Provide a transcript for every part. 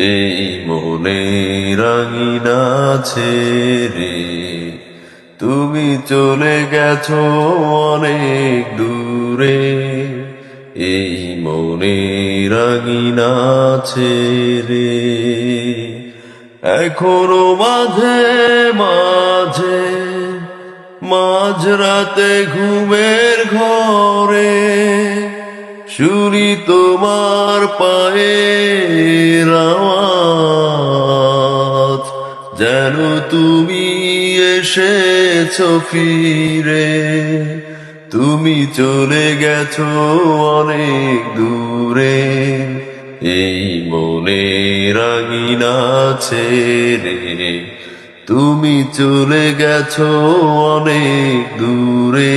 এই মনে রাঙিনা ছেড়ে তুমি চলে গেছো অনেক দূরে। এই মনে রাঙিনা ছেড়ে এখনও মাঝে মাঝে, মাঝরাতে ঘুমের ঘরে। শুনি তোমার পায়ে আওয়াজ, যেন তুমি এসেছ ফিরে। তুমি চলে গেছো অনেক দূরে, এই মনে রাঙিনা ছেড়ে তুমি চলে গেছো অনেক দূরে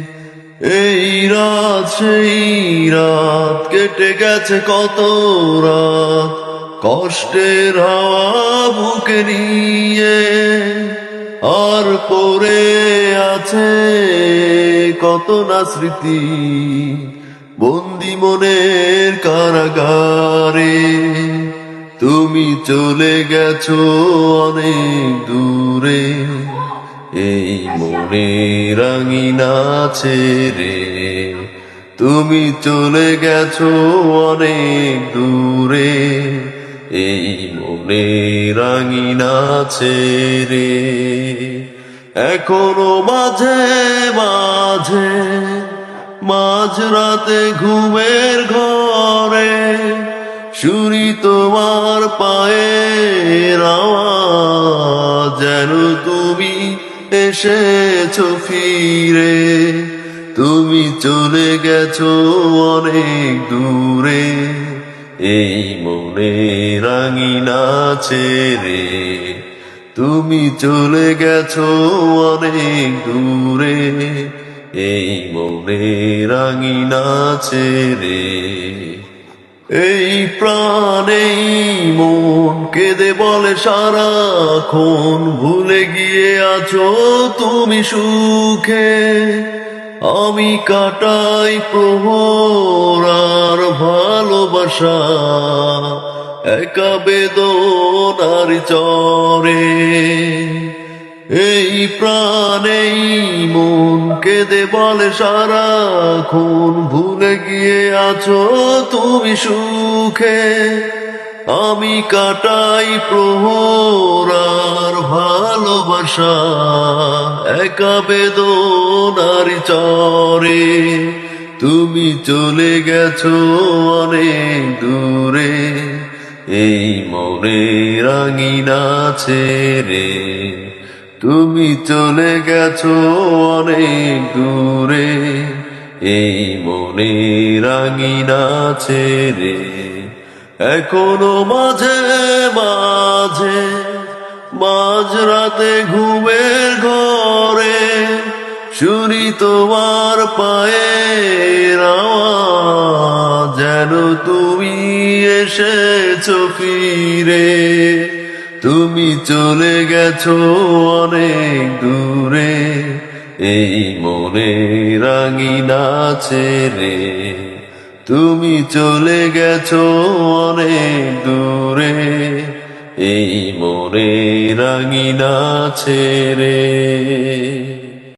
এই রাত, সেই রাত কেটে গেছে কত রাত। কষ্টের হাওয়া বুকে নিয়ে আর পরে আছে কত না স্মৃতি। বন্দি মনের কারাগারে তুমি চলে গেছো অনেক দূরে। এই মনে রাঙিনা ছেড়ে তুমি চলে গেছো অনেক দূরে। এই মনে রাঙিনা ছেড়ে এখনও মাঝে মাঝে মাঝরাতে ঘুমের ঘরে শুনি তোমার পায়ে আওয়াজ, যেন তুমি এসেছ ফিরে। তুমি চলে গেছো অনেক দূরে। এই মনে রাঙিনা ছেড়ে তুমি চলে গেছো অনেক দূরে। এই মনে রাঙিনা ছেড়ে এই প্রাণেই কেঁদে বলে সারাক্ষণ। ভুলে গিয়ে আছো তুমি সুখে। আমি কাটাই প্রহর আর ভালোবাসা। একা বেদনার চরে। এই প্রাণেই মন কেঁদে বলে সারাক্ষণ। ভুলে গিয়ে আছো তুমি সুখে। আমি কাটাই প্রহরার ভালোবাসা, একা বেদনার চরে। তুমি চলে গেছো অনেক দূরে, এই মনে রাঙিনা ছেড়ে তুমি চলে গেছো অনেক দূরে, এই মনে রাঙিনা ছেড়ে এখনও মাঝে মাঝে মাঝরাতে ঘুমের ঘরে শুনি তোমার পায়ে আওয়াজ, যেন তুমি এসেছ ফিরে। তুমি চলে গেছো অনেক দূরে এই মনে রাঙিনা ছেড়ে। তুমি চলে গেছো অনেক দূরে এই মনে রাঙিনা ছেড়ে।